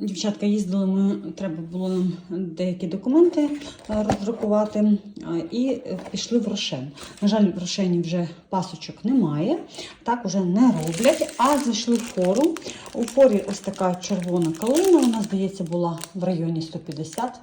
Дівчатка їздили, ми треба було нам деякі документи е, роздрукувати і е, пішли в Рошен. На жаль, в Рошені вже пасочок немає, так уже не роблять. А зайшли в фору. У форі ось така червона калина. Вона, здається, була в районі 150.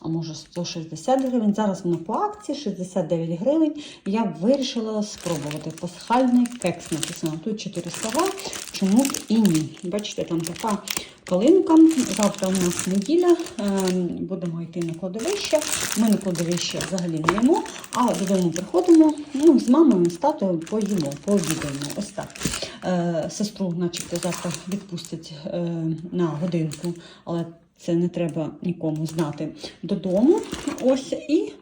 А може 160 гривень. Зараз воно по акції 69 гривень. Я вирішила спробувати пасхальний кекс написано. Тут 400 грам, чому б і ні. Бачите, там така калинка. Завтра у нас неділя. ем, Будемо йти на кладовище. Ми на кладовище взагалі не їмо, а додому приходимо. Ну, з мамою, з татою поїмо, пообідаємо. Ось так. Е, Сестру, начебто, завтра відпустять е, на годинку, але це не треба нікому знати додому. Ось і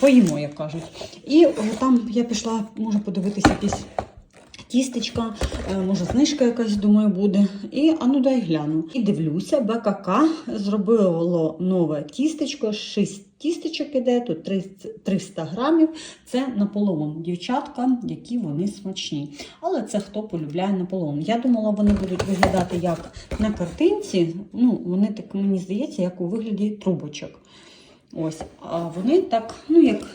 поїмо, як кажуть. І там я пішла, можу подивитися якісь тістечка, е, може знижка якась, думаю, буде. І а ну дай гляну. І дивлюся, БКК зробило нове тістечко, 6 тістечок іде, тут 300 грамів. Це наполеон. Дівчатка, які вони смачні. Але це хто полюбляє наполеон. Я думала, вони будуть виглядати як на картинці. Ну, вони так, мені здається, як у вигляді трубочок. Ось, а вони так, ну як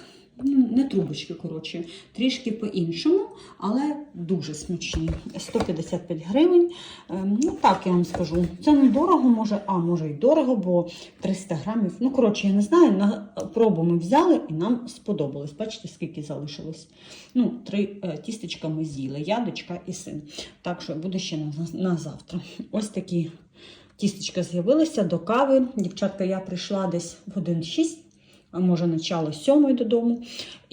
не трубочки, коротше, трішки по-іншому, але дуже смачні. 155 гривень. Ем, Ну, так я вам скажу. Це не дорого, може, а може й дорого, бо 300 грамів. Ну, коротше, я не знаю. На пробу ми взяли і нам сподобалось. Бачите, скільки залишилось? Ну, три е, тістечка ми з'їли, я, дочка і син. Так що буде ще на, на завтра. Ось такі тістечка з'явилися до кави. Дівчатка, я прийшла десь в годин 6, а може начало сьомої додому.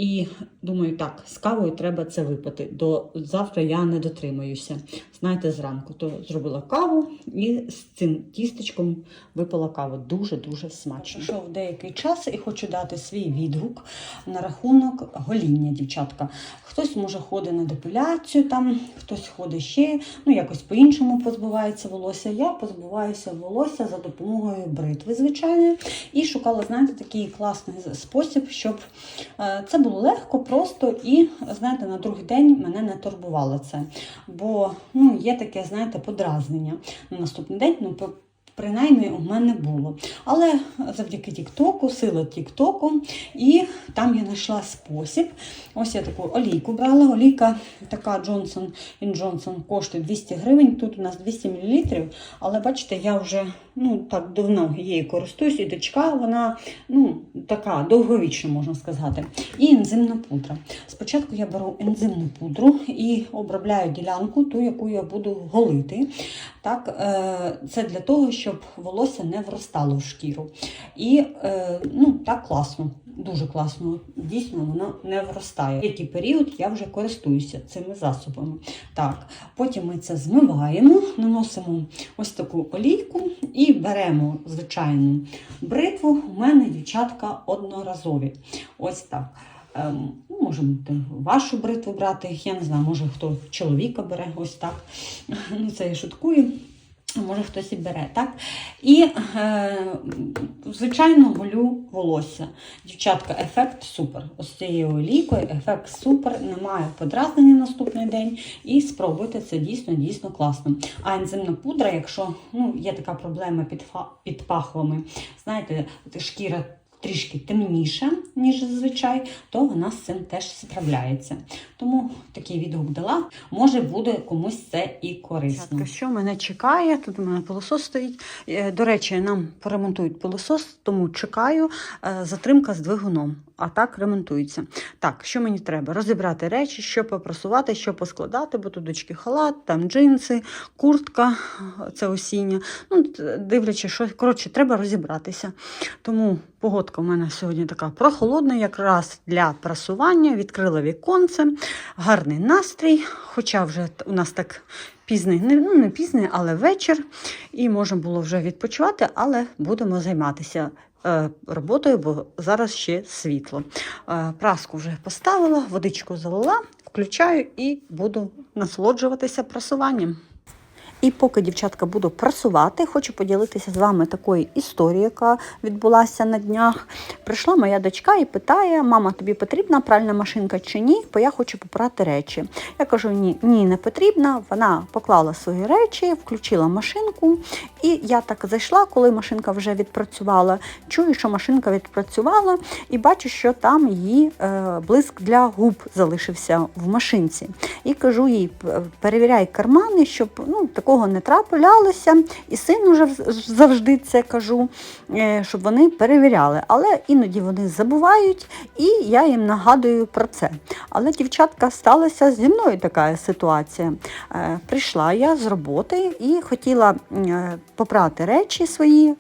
І думаю, так, з кавою треба це випити. До завтра я не дотримаюся. Знаєте, зранку то зробила каву і з цим тістечком випила каву. Дуже-дуже смачно. Пройшов деякий час і хочу дати свій відгук на рахунок гоління, дівчатка. Хтось може ходить на депіляцію, там хтось ходить ще, ну якось по-іншому позбувається волосся. Я позбуваюся волосся за допомогою бритви, звичайно, і шукала, знаєте, такий класний спосіб, щоб е, це було легко, просто і, знаєте, на другий день мене не турбувало це. Бо ну, є таке, знаєте, подразнення на наступний день. ну, Принаймні у мене було. Але завдяки Тіктоку, сила Тіктоку, і там я знайшла спосіб. Ось я таку олійку брала. Олійка така Johnson Johnson коштує 200 гривень. Тут у нас 200 мл. Але бачите, я вже ну, так давно її користуюсь, і дочка вона ну, така довговічна, можна сказати. І ензимна пудра. Спочатку я беру ензимну пудру і обробляю ділянку, ту, яку я буду голити. Так, е, це для того, щоб волосся не вростало в шкіру. І е, ну, так класно, дуже класно. Дійсно, воно не вростає. Який період я вже користуюся цими засобами. Так, потім ми це змиваємо, наносимо ось таку олійку і беремо звичайну бритву. У мене дівчатка одноразові. Ось так. Ем, можемо вашу бритву брати, я не знаю, може хто чоловіка бере ось так. Ну, це я шуткую. Може хтось і бере, так? І, е, звичайно, голю волосся. Дівчатка, ефект супер. Ось цією олійкою ефект супер, немає подразнення наступний день. І спробуйте це дійсно дійсно класно. А ензимна пудра, якщо ну, є така проблема під, під пахвами, знаєте, шкіра трішки темніша, ніж зазвичай, то вона з цим теж справляється. Тому такий відгук дала. Може буде комусь це і корисно. Що мене чекає? Тут у мене пилосос стоїть. Е, До речі, нам поремонтують пилосос, тому чекаю е, затримка з двигуном. А так ремонтується. Так, що мені треба? Розібрати речі, що попросувати, що поскладати, бо тут дочки халат, там джинси, куртка, це осіння. Ну, дивлячись, що коротше, треба розібратися. Тому погодка у мене сьогодні така прохолодна, якраз для прасування. Відкрила віконце, гарний настрій. Хоча вже у нас так пізний, не, ну не пізний, але вечір. І можна було вже відпочивати, але будемо займатися. е, Роботою, бо зараз ще світло. Е, Праску вже поставила, водичку залила, включаю і буду насолоджуватися прасуванням. І поки дівчатка буду прасувати, хочу поділитися з вами такою історією, яка відбулася на днях. Прийшла моя дочка і питає: мама, тобі потрібна пральна машинка чи ні? Бо я хочу попрати речі. Я кажу, ні, ні, не потрібна. Вона поклала свої речі, включила машинку. І я так зайшла, коли машинка вже відпрацювала. Чую, що машинка відпрацювала, і бачу, що там її е, блиск для губ залишився в машинці. І кажу їй, перевіряй кармани, щоб ну, такого не траплялося. І сину вже завжди це кажу, е, щоб вони перевіряли. Але іноді вони забувають, і я їм нагадую про це. Але дівчатка сталася зі мною така ситуація. Е, Прийшла я з роботи і хотіла е, попрати речі свої,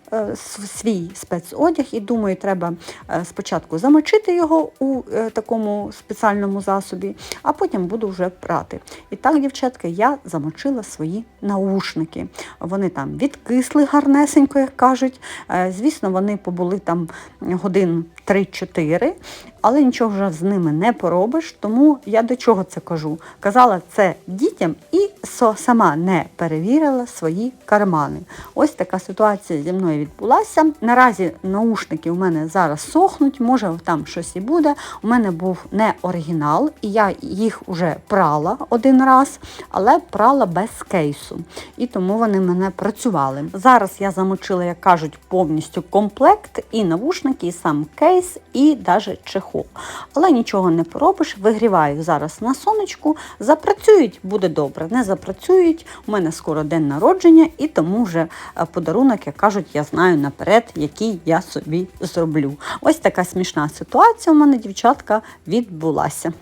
свій спецодяг, і думаю, треба спочатку замочити його у такому спеціальному засобі, а потім буду вже прати. І так, дівчатка, я замочила свої наушники. Вони там відкисли гарнесенько, як кажуть. Е, Звісно, вони побули там годин 3-4, але нічого вже з ними не поробиш. Тому я до чого це кажу? Казала це дітям і сама не перевірила свої кармани. Ось така ситуація зі мною відбулася. Наразі наушники у мене зараз сохнуть, може там щось і буде. У мене був не оригінал, і я їх вже прала один раз, але прала без кейсу. І тому вони мене працювали. Зараз я замочила, як кажуть, повністю комплект, і навушники, і сам кейс, і навіть чехол. Але нічого не поробиш. Вигріваю зараз на сонечку. Запрацюють, буде добре. Не запрацюють. У мене скоро день народження, і тому вже е, подарунок, як кажуть, я знаю наперед, який я собі зроблю. Ось така смішна ситуація у мене, дівчатка, відбулася.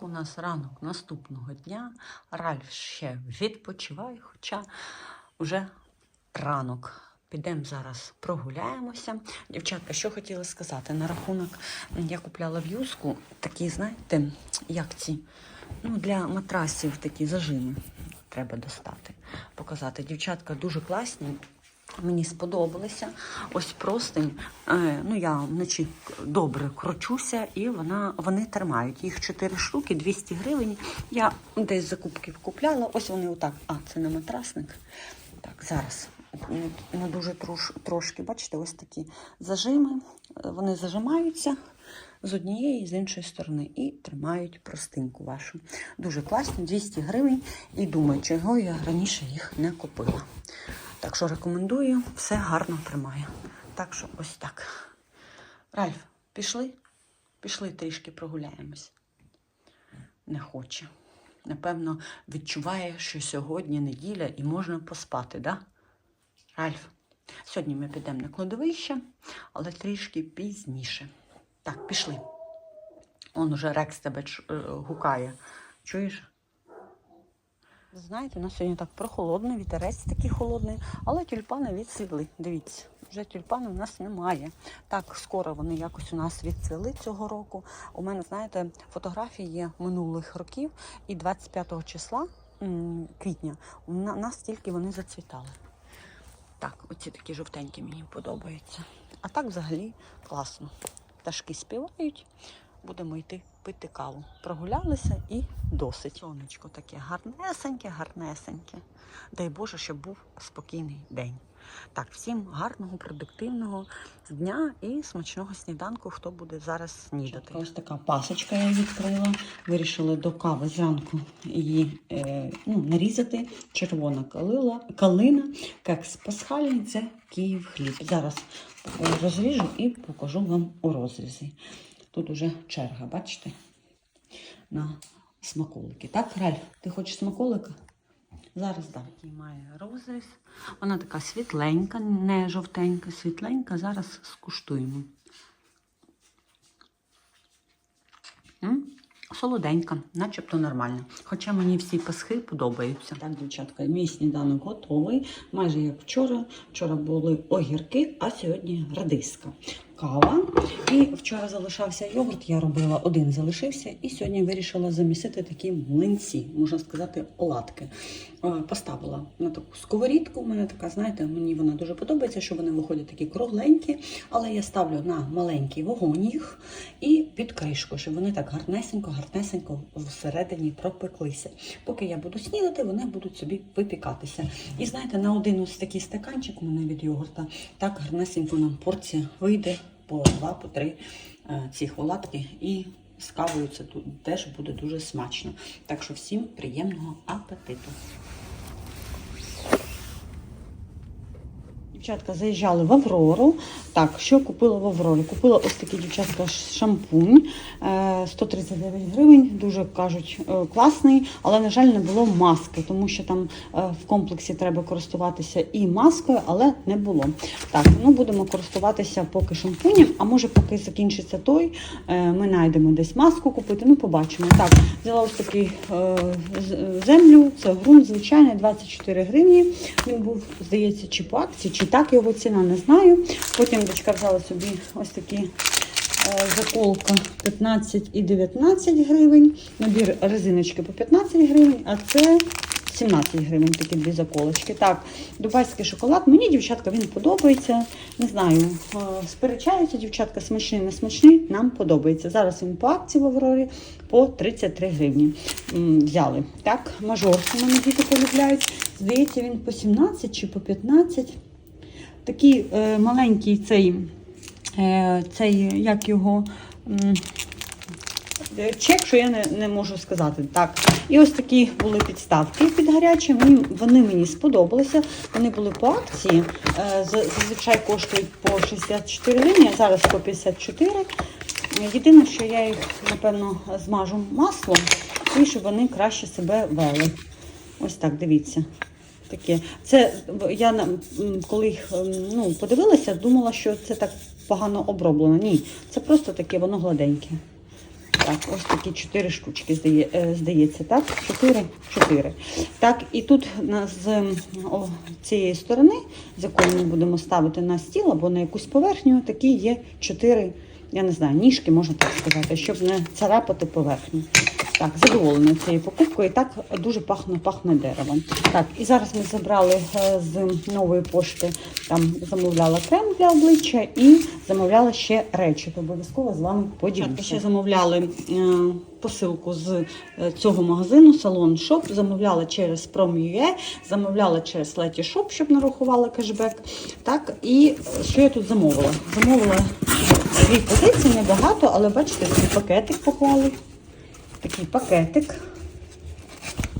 У нас ранок наступного дня. Ральф ще відпочиває, хоча вже ранок. Підемо зараз прогуляємося. Дівчатка, що хотіла сказати на рахунок, я купляла в'юзку, такі, знаєте, як ці, ну, для матрасів такі зажими треба достати, показати. Дівчатка дуже класні. Мені сподобалися. Ось простень. Е, ну, я вночі добре кручуся, і вона, вони тримають. Їх 4 штуки, 200 гривень. Я десь закупки купляла. Ось вони отак. А, це не матрасник. Так, зараз. Не, дуже трош, трошки, бачите, ось такі зажими. Вони зажимаються з однієї і з іншої сторони і тримають простинку вашу. Дуже класно, 200 гривень. І думаю, чого я раніше їх не купила. Так що рекомендую, все гарно тримає. Так що ось так. Ральф, пішли? Пішли трішки прогуляємось. Не хоче. Напевно, відчуває, що сьогодні неділя і можна поспати, да? Ральф, сьогодні ми підемо на кладовище, але трішки пізніше. Так, пішли. Он уже Рекс тебе е, гукає. Чуєш? Знаєте, у нас сьогодні так прохолодно, вітерець такий холодний, але тюльпани відцвіли. Дивіться, вже тюльпани у нас немає. Так скоро вони якось у нас відцвіли цього року. У мене, знаєте, фотографії є минулих років, і 25 числа квітня у нас тільки вони зацвітали. Так, оці такі жовтенькі мені подобаються. А так взагалі класно. Пташки співають, будемо йти пити каву. Прогулялися і досить. Сонечко таке гарнесеньке, гарнесеньке. Дай Боже, щоб був спокійний день. Так, всім гарного, продуктивного дня і смачного сніданку, хто буде зараз снідати. Ось така пасочка я відкрила. Вирішили до кави зранку її е, ну, нарізати. Червона калила, калина, кекс пасхальний, це Київ хліб. Зараз розріжу і покажу вам у розрізі. Тут уже черга, бачите? На смаколики. Так, Ральф, ти хочеш смаколика? Зараз дам. Такий має розріз. Вона така світленька, не жовтенька, світленька. Зараз скуштуємо. М? Солоденька, начебто нормально. Хоча мені всі пасхи подобаються. Так, дівчатка, мій сніданок готовий. Майже як вчора. Вчора були огірки, а сьогодні радиска. Кава. І вчора залишався йогурт, я робила один залишився, і сьогодні вирішила замісити такі млинці, можна сказати, оладки. Е, Поставила на таку сковорідку. У мене така, знаєте, мені вона дуже подобається, що вони виходять такі кругленькі, але я ставлю на маленький вогонь їх і під кришку, щоб вони так гарнесенько, гарнесенько всередині пропеклися. Поки я буду снідати, вони будуть собі випікатися. І знаєте, на один ось такий стаканчик у мене від йогурта, так гарнесенько нам порція вийде по два, по три е, ці оладки. І з кавою це теж буде дуже смачно. Так що всім приємного апетиту. Дівчатка заїжджали в Аврору. Так, що купила в Аврорі? Купила ось такий дівчатка шампунь е, 139 гривень. Дуже кажуть е, класний, але на жаль не було маски, тому що там е, в комплексі треба користуватися і маскою, але не було. Так, ну будемо користуватися поки шампунем, а може поки закінчиться той, е, ми знайдемо десь маску купити. Ну, побачимо. Так, взяла ось такий е, землю, це ґрунт звичайний, 24 гривні. Він був, здається, чи по акції, чи так його ціна, не знаю. Потім дочка взяла собі ось такі е, заколка 15 і 19 гривень. Набір резиночки по 15 гривень, а це 17 гривень такі дві заколочки. Так, дубайський шоколад. Мені, дівчатка, він подобається. Не знаю, е, сперечаються дівчатка, смачний, не смачний. Нам подобається. Зараз він по акції в Аврорі по 33 гривні. Взяли. Так, мажор мене діти полюбляють. Здається, він по 17 чи по 15. Такий е, маленький цей, е, цей, як його. е, Чек, що я не, не можу сказати. Так. І ось такі були підставки під гарячі. Мені, вони мені сподобалися. Вони були по акції. Е, Зазвичай коштують по 64 гривні, а зараз по 54. Єдине, що я їх, напевно, змажу маслом, і щоб вони краще себе вели. Ось так, дивіться. Таке. Це я коли ем, ну, подивилася, думала, що це так погано оброблено. Ні, це просто таке, воно гладеньке. Так, ось такі чотири штучки е, здається, так? Чотири, чотири. Так, і тут з о, цієї сторони, з якої ми будемо ставити на стіл або на якусь поверхню, такі є чотири, я не знаю, ніжки, можна так сказати, щоб не царапати поверхню. Так, задоволена цією покупкою. І так дуже пахне, пахне деревом. Так, і зараз ми забрали е, з нової пошти, там замовляла крем для обличчя і замовляла ще речі. То обов'язково з вами поділюся. Ще замовляли е, посилку з е, цього магазину Salon Shop. Замовляла через Prom.ua, замовляла через Leti Shop, щоб нарахувала кешбек. Так, і е, що я тут замовила? Замовила дві позиції, небагато, але бачите, такий пакетик поклали. Такий пакетик.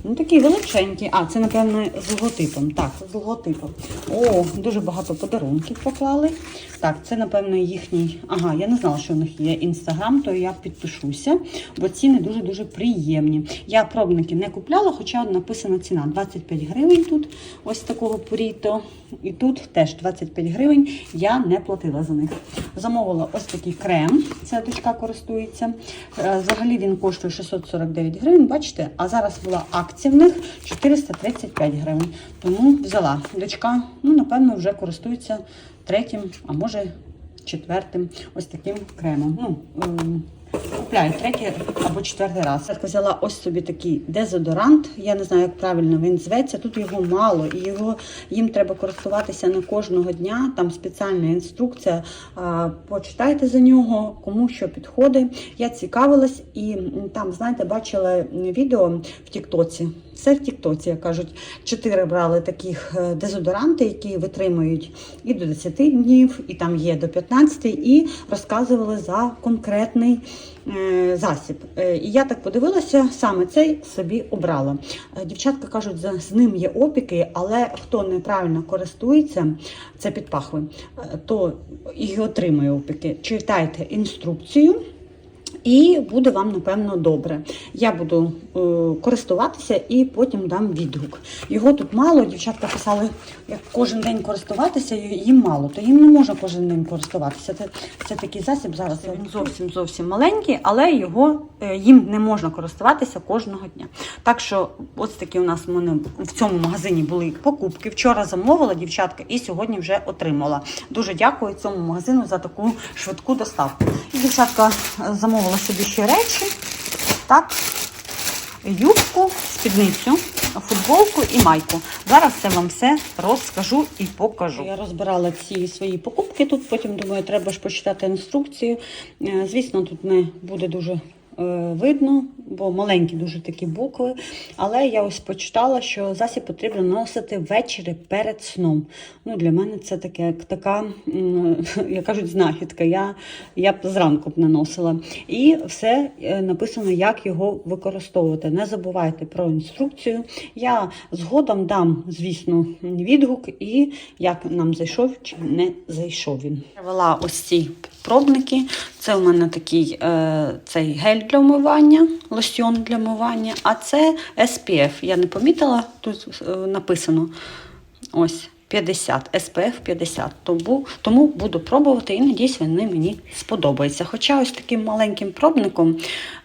Ну, такий величенький. А, це, напевно, з логотипом. Так, з логотипом. О, дуже багато подарунків поклали. Так, це, напевно, їхній. Ага, я не знала, що у них є інстаграм, то я підпишуся, бо ціни дуже-дуже приємні. Я пробники не купляла, хоча написана ціна 25 гривень тут, ось такого поріто. І тут теж 25 гривень. Я не платила за них. Замовила ось такий крем. Це дочка користується. Е, Взагалі він коштує 649 гривень, бачите? А зараз була акція в них 435 гривень. Тому взяла. Дочка, ну, напевно, вже користується третім, а може четвертим ось таким кремом. Ну, ем, Купляю третій або четвертий раз. Я взяла ось собі такий дезодорант. Я не знаю, як правильно він зветься. Тут його мало, і його їм треба користуватися не кожного дня. Там спеціальна інструкція. Почитайте за нього, кому що підходить. Я цікавилась і там, знаєте, бачила відео в Тіктоці. Це в Тіктоці, як кажуть, чотири брали таких е, дезодоранти, які витримують і до 10 днів, і там є до 15, і розказували за конкретний засіб. Е, І я так подивилася, саме цей собі обрала. Е, Дівчатка кажуть, з ним є опіки, але хто неправильно користується, це під пахви, е, то і отримує опіки. Читайте інструкцію. І буде вам, напевно, добре. Я буду е, користуватися і потім дам відгук. Його тут мало. Дівчатка писали, як кожен день користуватися, їм мало, то їм не можна кожен день користуватися. Це, це такий засіб зараз. Він зовсім зовсім маленький, але його е, їм не можна користуватися кожного дня. Так що, ось такі у нас в мене в цьому магазині були покупки. Вчора замовила дівчатка і сьогодні вже отримала. Дуже дякую цьому магазину за таку швидку доставку. І дівчатка е, замовила собі ще речі. Так, юбку, спідницю, футболку і майку. Зараз це вам все розкажу і покажу. Я розбирала ці свої покупки тут, потім думаю, треба ж почитати інструкцію. Е, Звісно, тут не буде дуже видно, бо маленькі дуже такі букви. Але я ось почитала, що засіб потрібно наносити ввечері перед сном. Ну, для мене це таке, як така, як кажуть, знахідка. Я, я б зранку б наносила. І все е, написано, як його використовувати. Не забувайте про інструкцію. Я згодом дам, звісно, відгук і як нам зайшов чи не зайшов він. Я вела ось ці пробники. Це у мене такий е, цей гель для вмивання, лосьйон для вмивання, а це SPF. Я не помітила, тут е, написано ось 50, SPF 50. Тому, тому буду пробувати і надіюсь, вони мені сподобаються. Хоча ось таким маленьким пробником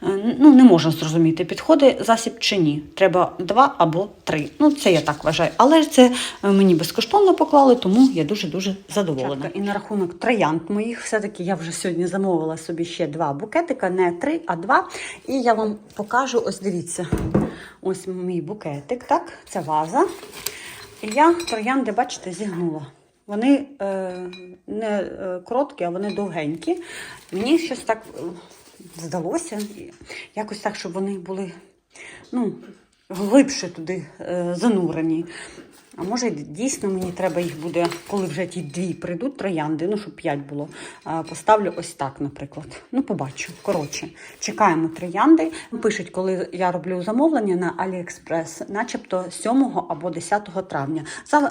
е, ну, не можна зрозуміти, підходить засіб чи ні. Треба два або три. Ну, це я так вважаю. Але це е, мені безкоштовно поклали, тому я дуже-дуже задоволена. І на рахунок троянд моїх, все-таки я вже сьогодні замовила собі ще два букетика, не три, а два. І я вам покажу, ось дивіться, ось мій букетик, так, це ваза. Я троянди, бачите, зігнула. Вони е, не е, короткі, а вони довгенькі. Мені щось так е, здалося, якось так, щоб вони були ну, глибше туди е, занурені. А може, дійсно мені треба їх буде, коли вже ті дві прийдуть троянди, ну щоб п'ять було. Поставлю ось так, наприклад. Ну, побачу. Коротше, чекаємо троянди. Пишуть, коли я роблю замовлення на AliExpress, начебто 7 або 10 травня.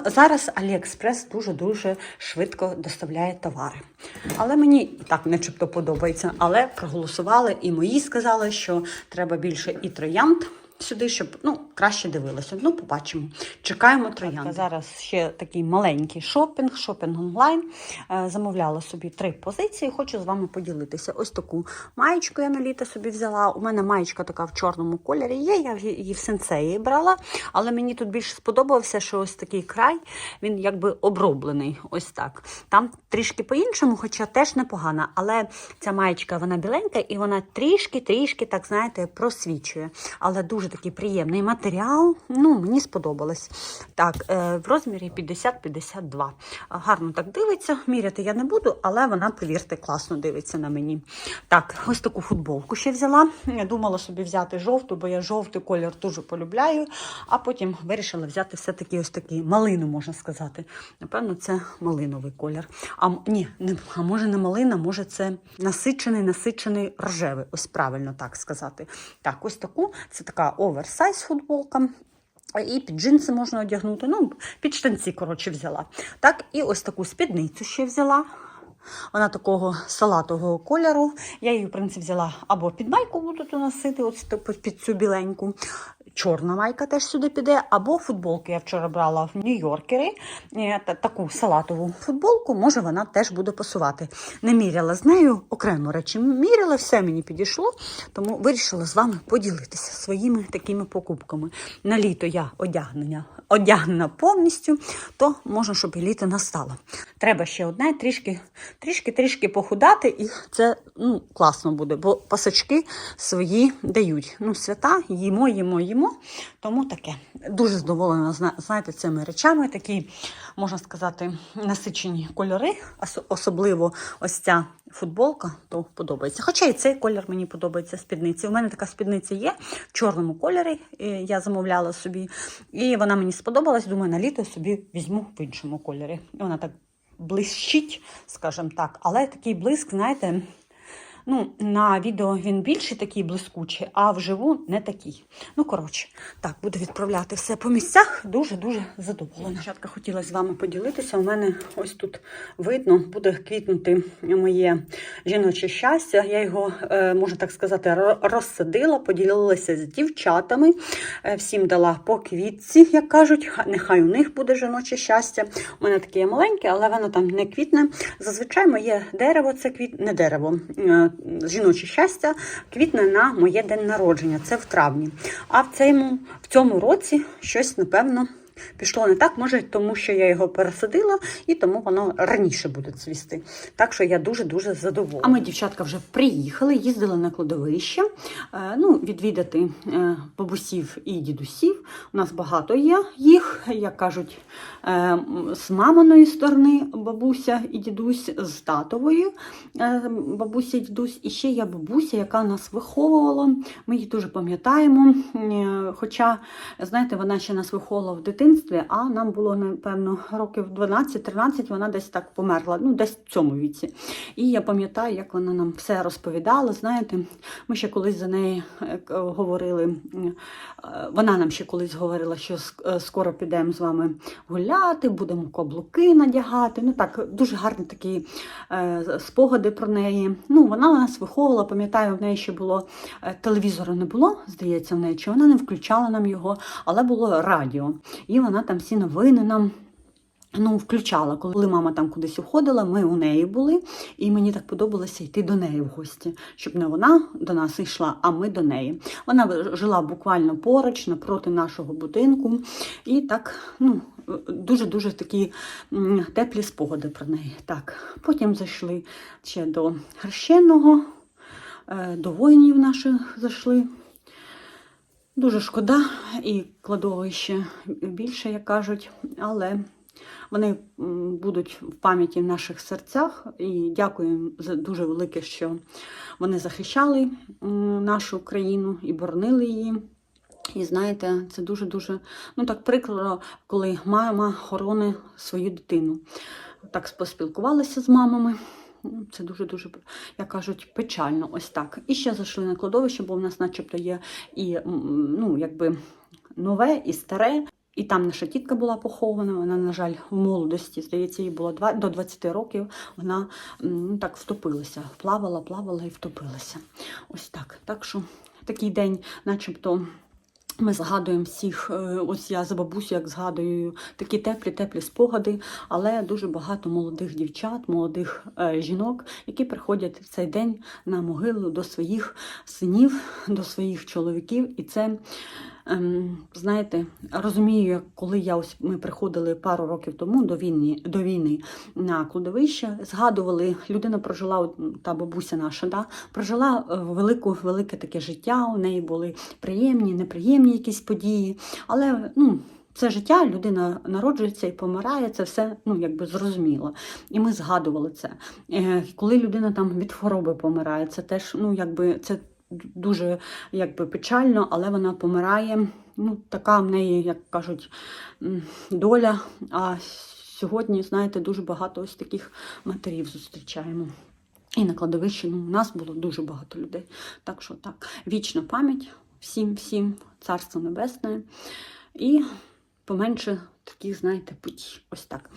Зараз AliExpress дуже-дуже швидко доставляє товари. Але мені і так начебто подобається. Але проголосували і мої сказали, що треба більше і троянд сюди, щоб ну, краще дивилося. Ну, побачимо. Чекаємо троянди. Зараз ще такий маленький шопінг, шопінг онлайн. Е, Замовляла собі три позиції. Хочу з вами поділитися. Ось таку маєчку я на літо собі взяла. У мене маєчка така в чорному кольорі є. Я її в сенсеї брала, але мені тут більше сподобався, що ось такий край, він якби оброблений. Ось так. Там трішки по-іншому, хоча теж непогано. Але ця маєчка вона біленька і вона трішки-трішки, так знаєте, просвічує. Але дуже такий приємний матеріал. Ну, мені сподобалось. Так, е, в розмірі 50-52. Гарно так дивиться. Міряти я не буду, але вона, повірте, класно дивиться на мені. Так, ось таку футболку ще взяла. Я думала собі взяти жовту, бо я жовтий колір дуже полюбляю. А потім вирішила взяти все-таки ось такий малину, можна сказати. Напевно, це малиновий колір. А ні, не, а може не малина, може це насичений, насичений рожевий. Ось правильно так сказати. Так, ось таку. Це така оверсайз футболка. І під джинси можна одягнути. Ну, під штанці, коротше, взяла. Так, і ось таку спідницю ще взяла. Вона такого салатового кольору. Я її, в принципі, взяла або під майку буду носити, ось під цю біленьку. Чорна майка теж сюди піде, або футболки я вчора брала в Нью-Йоркері. Е, Таку салатову футболку, може вона теж буде пасувати. Не міряла з нею окремо речі. Міряла, все мені підійшло, тому вирішила з вами поділитися своїми такими покупками. На літо я одягнення, одягнена повністю, то можна, щоб і літо настало. Треба ще одне трішки, трішки, трішки похудати, і це ну, класно буде, бо пасочки свої дають. Ну, свята, їмо, їмо, їмо. Тому таке. Дуже задоволена, знаєте, цими речами. Такі, можна сказати, насичені кольори, особливо ось ця футболка, то подобається. Хоча і цей колір мені подобається спідниці. У мене така спідниця є в чорному кольорі. Я замовляла собі, і вона мені сподобалась. Думаю, на літо собі візьму в іншому кольорі. І вона так блищить, скажімо так, але такий блиск, знаєте. Ну, на відео він більший такий блискучий, а вживу не такий. Ну, коротше, так, буду відправляти все по місцях. Дуже-дуже задоволена. Дівчатка, хотіла з вами поділитися. У мене ось тут видно, буде квітнути моє жіноче щастя. Я його, е, можна так сказати, розсадила, поділилася з дівчатами. Е, Всім дала по квітці, як кажуть. Нехай у них буде жіноче щастя. У мене таке маленьке, але воно там не квітне. Зазвичай моє дерево це квіт... не дерево, е, жіноче щастя квітне на моє день народження. Це в травні. А в цьому, в цьому році щось, напевно, пішло не так. Може, тому що я його пересадила, і тому воно раніше буде цвісти. Так що я дуже-дуже задоволена. А ми, дівчатка, вже приїхали, їздили на кладовище, е, ну, відвідати е, бабусів і дідусів. У нас багато є їх, як кажуть, е, з маминої сторони бабуся і дідусь, з татової бабуся і дідусь. І ще є бабуся, яка нас виховувала. Ми її дуже пам'ятаємо. Хоча, знаєте, вона ще нас виховувала в дитинстві, а нам було, напевно, років 12-13, вона десь так померла, ну, десь в цьому віці. І я пам'ятаю, як вона нам все розповідала. Знаєте, ми ще колись за неї е, говорили. е, Вона нам ще колись говорила, що е, скоро підемо з вами гуляти, будемо каблуки надягати. Ну так, дуже гарні такі спогади про неї. Ну, вона нас виховувала, пам'ятаю, в неї ще було телевізору не було, здається, в неї, чи вона не включала нам його, але було радіо. І вона там всі новини нам. Ну, включала, коли мама там кудись уходила, ми у неї були, і мені так подобалося йти до неї в гості, щоб не вона до нас йшла, а ми до неї. Вона жила буквально поруч, напроти нашого будинку, і так, ну, дуже-дуже такі теплі спогади про неї. Так, потім зайшли ще до хрещеного, е, до воїнів наших зайшли. Дуже шкода, і кладовище більше, як кажуть, але вони будуть в пам'яті в наших серцях. І дякую за дуже велике, що вони захищали нашу країну і боронили її. І знаєте, це дуже-дуже ну так прикро, коли мама хоронить свою дитину. Так поспілкувалися з мамами. Це дуже-дуже, як кажуть, печально. Ось так. І ще зайшли на кладовище, бо в нас, начебто, є і ну, якби нове, і старе. І там наша тітка була похована. Вона, на жаль, в молодості, здається, їй було два- до 20 років. Вона ну, так втопилася. Плавала, плавала і втопилася. Ось так. Так що такий день, начебто. Ми згадуємо всіх, е, ось я за бабусю, як згадую, такі теплі-теплі спогади, але дуже багато молодих дівчат, молодих е, жінок, які приходять в цей день на могилу до своїх синів, до своїх чоловіків. І це, знаєте, розумію, коли я ось ми приходили пару років тому до війни, до війни на кладовище, згадували, людина прожила, та бабуся наша, да, прожила е, велику, велике таке життя. У неї були приємні, неприємні якісь події. Але ну, це життя, людина народжується і помирає, це все ну, якби зрозуміло. І ми згадували це. Е, Коли людина там від хвороби помирає, це теж ну, якби, це дуже якби, печально, але вона помирає. Ну, така в неї, як кажуть, доля. А сьогодні, знаєте, дуже багато ось таких матерів зустрічаємо. І на кладовищі ну, у нас було дуже багато людей. Так що так, вічна пам'ять всім, всім, царство небесне. І поменше таких, знаєте, путі. Ось так.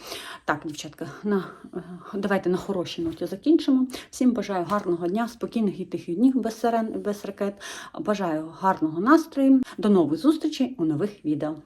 Так, дівчатка, на, е, давайте на хорошій ноті закінчимо. Всім бажаю гарного дня, спокійних і тихих днів без сирен, без ракет. Бажаю гарного настрою. До нових зустрічей у нових відео.